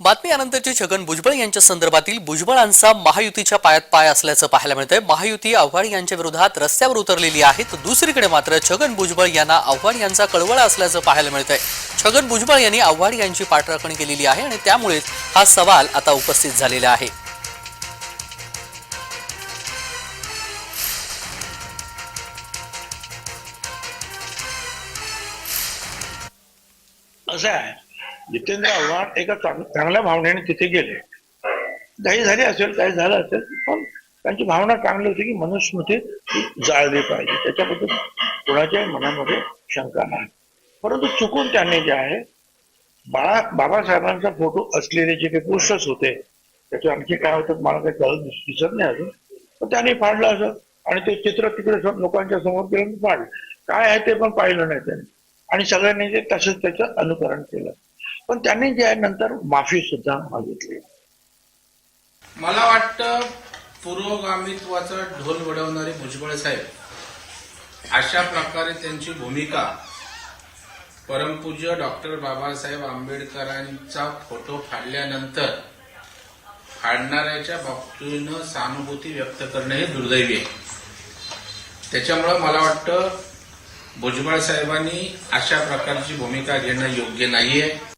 बातमी आनंदचे छगन भुजबळ यांच्या संदर्भातील भुजबळांचा महायुतीच्या पायात पाय असल्याचं पाहायला मिळतंय. महायुती आव्हाड यांच्या विरोधात रस्त्यावर उतरलेली आहे. तर दुसरीकडे मात्र छगन भुजबळ यांना आव्हाड यांचा कळवळा असल्याचं पाहायला मिळतंय. छगन भुजबळ यांनी आव्हाड यांची पाठराखण केलेली आहे आणि त्यामुळेच हा सवाल आता उपस्थित झालेला आहे. असं आहे. जितेंद्र आव्हाड एका चांग- चांगल्या भावनेने तिथे गेले. काही झाले असेल काही झालं असेल पण त्यांची भावना चांगली होती की मनुस्मृती जाळली पाहिजे. त्याच्याबद्दल कोणाच्याही मनामध्ये शंका नाही. परंतु चुकून त्यांनी जे आहे बाळा बाबासाहेबांचा फोटो असलेले जे काही पोस्टर्स होते त्याचे आणखी काय होतं मला काही कळत दिसत नाही अजून. पण त्यांनी फाडलं असं. आणि ते चित्र तिकडे लोकांच्या समोर गेलं फाडलं. काय आहे ते पण पाहिलं नाही त्यांनी. आणि सगळ्यांनी ते तसंच त्याचं अनुकरण केलं. पण त्यांनी जे आहे नंतर माफी सुद्धा मागितली. मला वाटतं पूर्वगामित्वाचा ढोल वडवणारे भुजबळ साहेब अशा प्रकारे त्यांची भूमिका परमपूज्य डॉक्टर बाबासाहेब आंबेडकरांचा फोटो फाडल्यानंतर फाडणाऱ्याच्या बाबतीनं सहानुभूती व्यक्त करणं हे दुर्दैवी आहे. त्याच्यामुळं मला वाटतं भुजबळ साहेबांनी अशा प्रकारची भूमिका घेणं योग्य नाहीये.